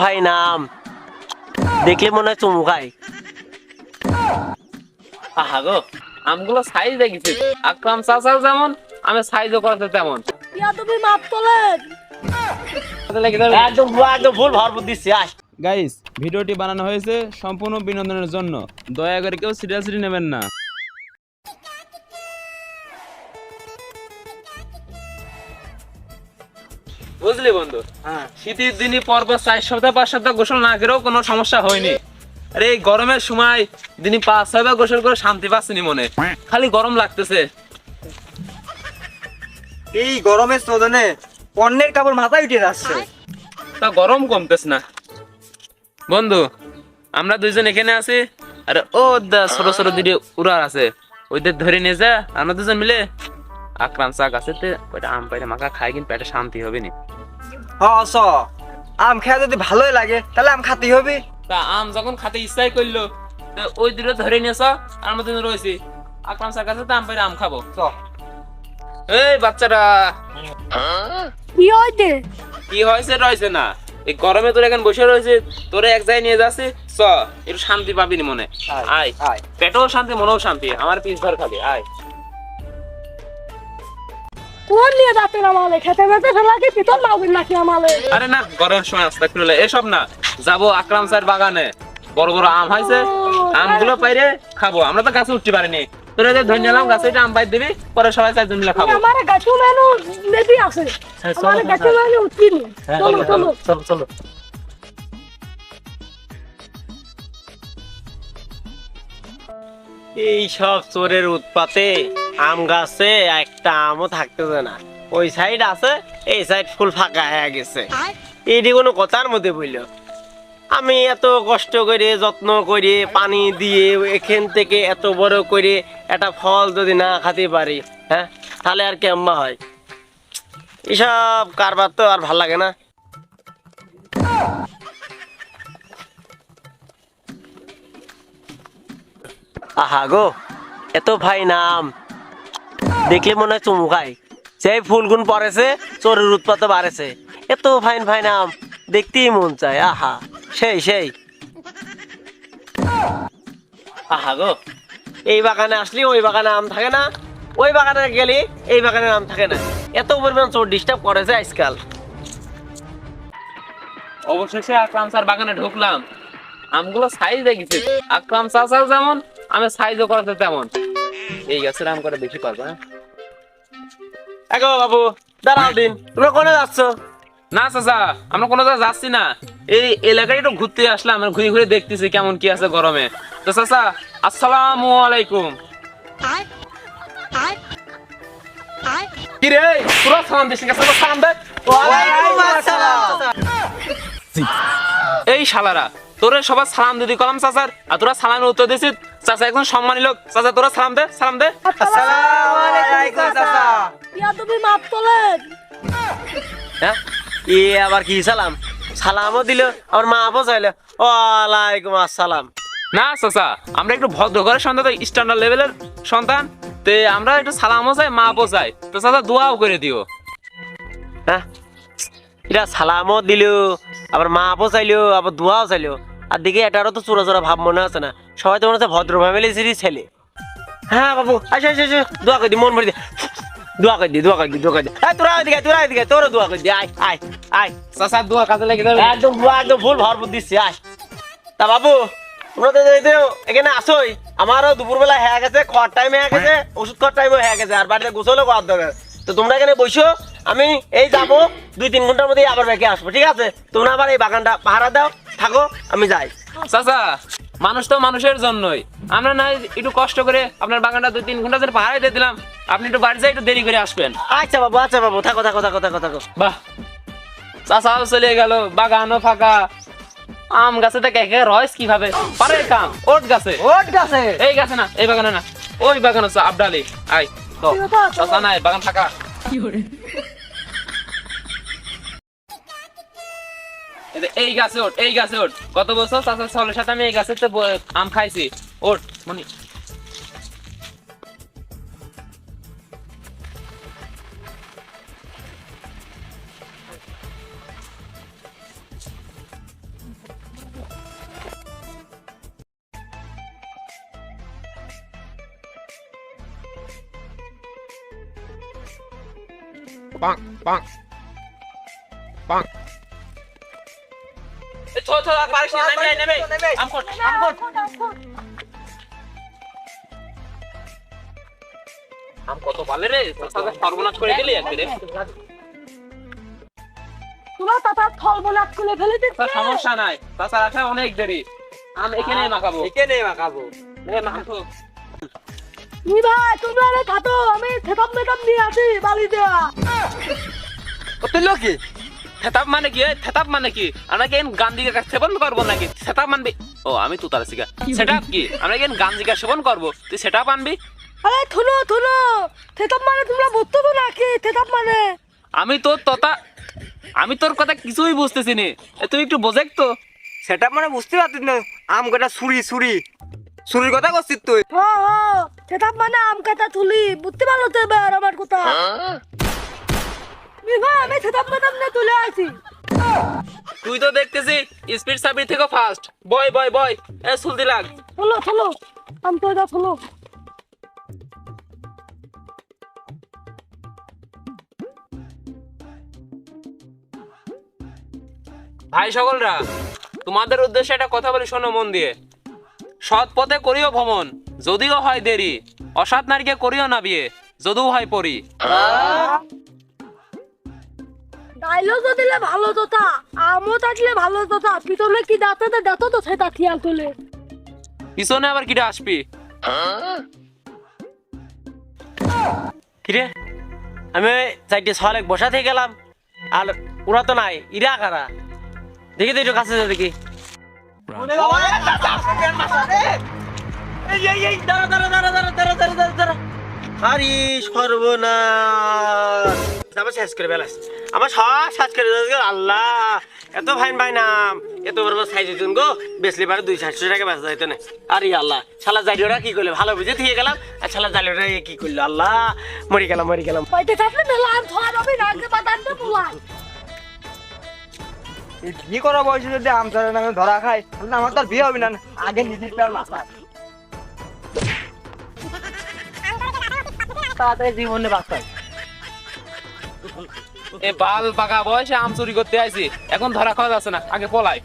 ভাই নাম। দেখলে মনে হয় চুমু খায়। আহা গো আমগুলো সাইজ দেখেছি। আকরাম চাচা যেমন আমি সাইজও করতে তেমন। ইয়া তুমি মাপ তোলেন। একদম একদম ভুল ভরপুর দিচ্ছি আস। গাইস ভিডিওটি বানানো হয়েছে সম্পূর্ণ বিনোদনের জন্য। দয়া করে কেউ সিরিয়াসলি নেবেন না। বুঝলি বন্ধু? শীতের দিনই পর্ব চার সপ্তাহ পাঁচ সপ্তাহ গোসল না করেও কোনো সমস্যা হয়নি। আরে এই গরমের সময় দিনই পাঁচ ছয়বার গোসল করে শান্তি পাচ্ছিনি মনে। খালি গরম লাগতেছে। এই গরমের সদনে অন্যের কাপড় মাথায় উঠে যাচ্ছে। তা গরম কমতেছ না। বন্ধু আমরা দুইজন এখানে আছি আরে ও দা ছোট ছোট দুটি উড়ার আছে। ওইদের ধরে নিয়ে যা আমরা দুজন মিলে আকরাম চা গাছেতে ওইটা আম পাইলে মাখা খাই কিন্তু পেটে শান্তি হবে নি। হ আম খেয়ে যদি ভালোই লাগে তাহলে আম খাতেই হবে। তা আম যখন খাতে ইচ্ছাই করল ওই দুটো ধরে নিয়েছ আর আমরা দুজন রয়েছি আকরাম চা গাছে আম পাইলে আম খাব। চ এই বাচ্চারা। কি হইতে কি হয়েছে রয়েছে না। এই গরমে তোর এখন বসে রয়েছে তোরে এক জায়গায় নিয়ে যাচ্ছে চ একটু শান্তি পাবি নি মনে। আয় আয়। পেটেও শান্তি মনেও শান্তি আমার পিস ধর খালি আয়। কোন নিয়ে যাচ্ছেন আমালে খেতে বেতে ফেলা কি পিতল নাকি আমালে আরে না গরমের সময় এসব না যাব আকরাম স্যার বাগানে। বড় বড় আম হয়েছে আমগুলো পাইরে খাব। আমরা তো গাছে উঠতে পারিনি। তোরা যে ধরে নিলাম গাছে এটা আম পাই দিবি পরে সবাই মিলে খাব। আমার গাছু মেনু নেবি আছে। আমার গাছু মেনু উঠিনি। চলো চলো। চলো চলো। এই সব চোরের উৎপাতে আম গাছে একটা আমও থাকতেছে না। ওই সাইড আছে এই সাইড ফুল ফাঁকা হয়ে গেছে। এটি কোনো কথার মধ্যে বলল আমি এত কষ্ট করে যত্ন করে পানি দিয়ে এখান থেকে এত বড় করে একটা ফল যদি না খাতে পারি হ্যাঁ তাহলে আর কেম্মা হয়। এসব কারবার তো আর ভালো লাগে না। আহা গো এত ভাই নাম। দেখলে মনে হয় চুমু খাই সেই ফুলগুন পড়েছে চোরের উৎপাত বাড়েছে। এত ফাইন ফাইন আম, দেখতেই মন চায়, আহা, সেই সেই। আহা গো, এই বাগানে আসলি, ওই বাগানে আম থাকে না। ওই বাগানে গেলি, এই বাগানে আম থাকে না। এত পরিমাণ চোর ডিস্টার্ব করেছে আজকাল। অবশেষে আকরাম স্যার বাগানে ঢুকলাম। আমগুলো সাইজ দেখেছি আকরাম চাচাও যেমন, আমি সাইজও করাতে তেমন। এই গাছের আম করে বেশি পাবো হ্যাঁ? এগো বাবু দাঁড়াও দিন। তোমরা কোনে যাচ্ছ? না চাচা আমরা কোনো জায়গায় যাচ্ছি না। এই এলাকায় একটু ঘুরতে আসলাম আমরা ঘুরে ঘুরে দেখতেছি কেমন কি আছে গরমে। তো চাচা আসসালামু আলাইকুম। কি রে পুরো সালাম দিস সালাম দে। এই শালারা তোরে সবার সালাম দিদি কলাম চাচার। আর তোরা সালামের উত্তর দিছিস? চাচা একজন সম্মানী লোক। চাচা তোরা সালাম দে সালাম দে। আসসালামু আলাইকুম চাচা। ইয়া তুমি মাপ তোলেন। হ্যাঁ? এ আবার কি সালাম? সালামও দিল আমার মা চাইলো। ওয়ালাইকুম আসসালাম। না চাচা আমরা একটু ভদ্র ঘরের সন্তান তো স্ট্যান্ডার্ড লেভেলের সন্তান। তে আমরা একটু সালামও চাই মাপও চাই। তো চাচা দোয়াও করে দিও। হ্যাঁ? এটা সালামও দিল আবার মা চাইলো আবার দোয়াও চাইলো। আর দিকে এটারও তো চোরা চোরা ভাব মনে আছে না। সবাই তো মনে হচ্ছে ভদ্র ফ্যামিলি সিরিজ ছেলে। হ্যাঁ বাবু আচ্ছা আচ্ছা আচ্ছা দোয়া করে দি মন ভরে দি। দোয়া করে দি দোয়া করে দি দোয়া করে দি। তোরা এদিকে তোরা এদিকে তোরও দোয়া করে দি আয় আয় আয়। দোয়া কাজে লেগে একদম একদম ফুল ভরপুর দিচ্ছি আয়। তা বাবু তোমরা তো এখানে আসোই। আমারও দুপুরবেলা হয়ে গেছে খাওয়ার টাইম হয়ে গেছে ওষুধ খাওয়ার টাইমও হয়ে গেছে আর বাড়িতে গোসলও করার দরকার তো তোমরা এখানে বসো আমি এই যাব দুই তিন ঘণ্টার মধ্যেই আবার ব্যাকে আসব ঠিক আছে? তোমরা আবার এই বাগানটা পাহারা দাও থাকো আমি যাই। চাচা মানুষ তো মানুষের জন্যই। আমরা না একটু কষ্ট করে আপনার বাগানটা দুই তিন ঘণ্টা ধরে পাহাড়ে দিয়ে দিলাম। আপনি একটু বাড়ি যাই একটু দেরি করে আসবেন। আচ্ছা বাবু আচ্ছা বাবু থাকো থাকো থাকো থাকো থাকো। বাহ। চাচাও চলে গেল বাগানও ফাঁকা। আম গাছে থেকে একে রয়েস কীভাবে? পারে কাম ওট গাছে। ওট গাছে? এই গাছে না এই বাগানে না ওই বাগান আছে আবডালি। আই তো চাচা নাই বাগান ফাঁকা। এই যে এই গাছে ওঠ এই গাছে ওঠ। গত বছর চাচা ছলের সাথে আমি এই গাছে তো আম খাইছি। ওঠ মনি। Bonk, bonk, bonk. থো, থো, আর পারিস না, নেমে নেমে আম কর, আম কর। আম কত পালে রে? চাচা সর্বনাশ করে দিলি একবারে তোমার তাতা থল বলাত করে ফেলে তা দিচ্ছে সমস্যা নাই। চাচার আসা অনেক দেরি। আম এখানে মাখাবো। এখানে মাখাবো। এ, মাখো। নি ভাই তোমরা খাতো আমি থেতাম মেতাম নিয়ে আসি বালি দেয়া তুই লোকি থেতাপ মানে কি? এ, মানে কি? আমরা কি গান দিকে সেবন করব নাকি? সেটাপ মানবি ও আমি তো তার শিখা সেটাপ কি? আমরা কি গান দিকে সেবন করব? তুই সেটাপ আনবি? আরে থুনো থুনো থেতাম মানে তোমরা বুঝতো তো নাকি? থেতাম মানে? আমি তোর তথা আমি তোর কথা কিছুই বুঝতেছি নি তুই একটু বোঝেক তো। সেটা মানে বুঝতে পারতিস না। আম কাটা ছুরি ছুরি। ছুরির কথা করছিস তুই? হ হ। থেতাম মানে আম কাটা থুলি। বুঝতে পারল তো এবার আমার কথা? ভাই আমি তুলে তুই তো দেখতেছি স্পিড সাবির থেকে ফাস্ট বয় বয় বয় এ সুলদি লাগ। চলো চলো আম তো এটা চলো। ভাই সকলরা তোমাদের উদ্দেশ্যে একটা কথা বলি শোনো মন দিয়ে। সৎ পথে করিও ভ্রমণ যদিও হয় দেরি। অসৎ নারীকে করিও না বিয়ে যদিও হয় পরি। তাইলো তো দিলে ভালো তোতা আমও থাকলে ভালো তোতা। পিছনে কি দাঁতাতে দাঁতো তো সে তাকিয়া তোলে। পিছনে আবার কিটা আসবি? কিরে? আমি চাইতে সলেক বসা থেকে গেলাম আর ওরা তো নাই ইরা কারা? দেখি তো একটু কাছে যা দেখি। আরে সর্বনাশ। আমার শেষ করে বেলাস। আমার সব শেষ করে আল্লাহ। এত ফাইন ভাই নাম এত বড় বড় সাইজ হইতুন গো। বেচলে পারে দুই চারশো টাকা বেচা যাইতো না। আরে আল্লাহ শালা জালিওরা কি করলে? ভালো বুঝে দিয়ে গেলাম। আর শালা জালিওরা এ কি করল? আল্লাহ মরি গেলাম মরি গেলাম। থাকলে মেলা আর না আগে বিয়ে করা বয়সে যদি আম ধরে না ধরা খাই? তাহলে আমার তো আর বিয়ে হবে না। আগে নিজের পেয়ার মাথা তাড়াতাড়ি জীবনে বাঁচাই এ বাল পাকা বয়সে আম চুরি করতে আইছি। এখন ধরা খাওয়া যাচ্ছে না, আগে পলাই।